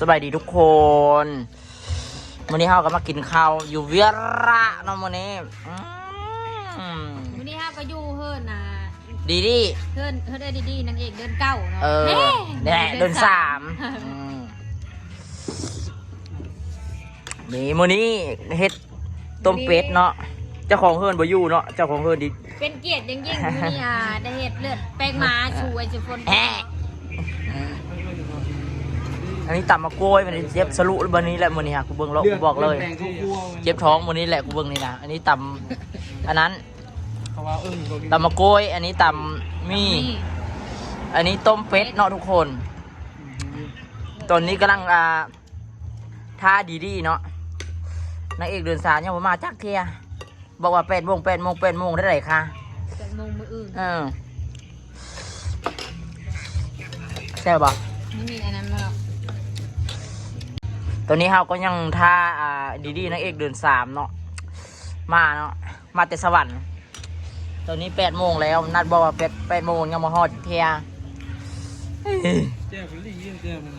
สบายดีทุกคนวันนี้เฮาก็มากินข้าวอยู่เวียระเนาะวันนี้อืมวันนี้ฮะก็อยู่เฮิร์นนะดีดี เฮิร์นเฮิร์นได้ดีๆนางเอกเดินเก้าเนาะเออฮ้นี่แหละเดินสามอืมนี่มื้อนี้เฮ็ดต้มเป็ดเนาะเจ้าของเฮิร์นบ่อยู่เนาะเจ้าของเฮิร์นดิเป็นเกียรติอย่างยิ่งวันนี้อะได้เห็ดเลือดแป้งหมาช่วยจุฝนแอะอันนี้ตำมะกล้วยมันนี้เจ็บสรุวันนี้แหละมื้อนี้ฮะกูเบิ่งแล้วกูบอกเลยแบ่งเขากลัวเจ็บท้องวันนี้แหละกูเบิ่งนี่นะอันนี้ตำอันนั้นเขาว่าเอิ้งเขากินตำมะกล้วย อันนี้ตำมี่อันนี้ต้มเป็ดเนาะทุกคน ตอนนี้กำลังอ่าท่าดีดีเนาะนางเอกเดินสายยังบ่มาจักเทียบอกว่าแปดโมงแปดโมงแปดโมงได้ไรคะเกิดมงมืออื่นเออใช่ปะไม่มีอันนั้นมาหรอก ตอนนี้เราก็ยังท่าอ่าดีดีนักเอกเดินสามเนาะมาเนาะมาแต่สวรรค์ตอนนี้แปดโมงแล้วนัดบอกว่าแปดแปดโมงยังมาหอดเทียเจ้าคนรีบเยี่ยมเจ้ามัน